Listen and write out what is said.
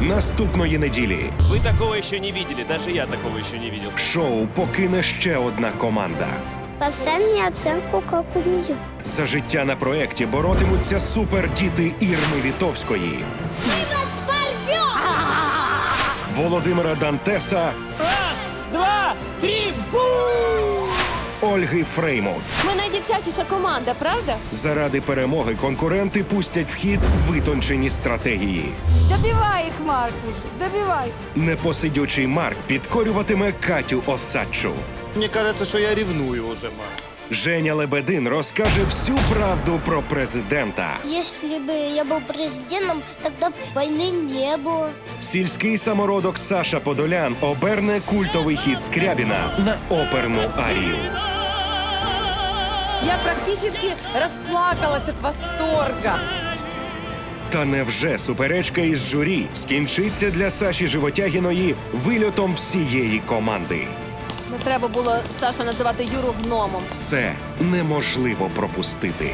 наступної неділі. Вы такого еще не видели, даже я такого еще не видел. Шоу покине ще одна команда. Поставь мне оценку, как у нее. За життя на проєкті боротимуться супердіти Ірми Вітовської, Володимира Дантеса, Ольги Фреймут. Ми найдівчатіша команда, правда? Заради перемоги конкуренти пустять в хід витончені стратегії. Добивай их, Маркуш, добивай. Непосидючий Марк підкорюватиме Катю Осадчу. Мне кажется, что я ревную уже, Марк. Женя Лебедин розкаже всю правду про президента. Если бы я был президентом, тогда бы войны не было. Сільський самородок Саша Подолян оберне культовий хіт Скрябіна на оперну арію. Я практически розплакалась від восторга. Та невже суперечка із журі скінчиться для Саші Животягіної вильотом всієї команди? Не треба було Саша називати Юру гномом. Це неможливо пропустити.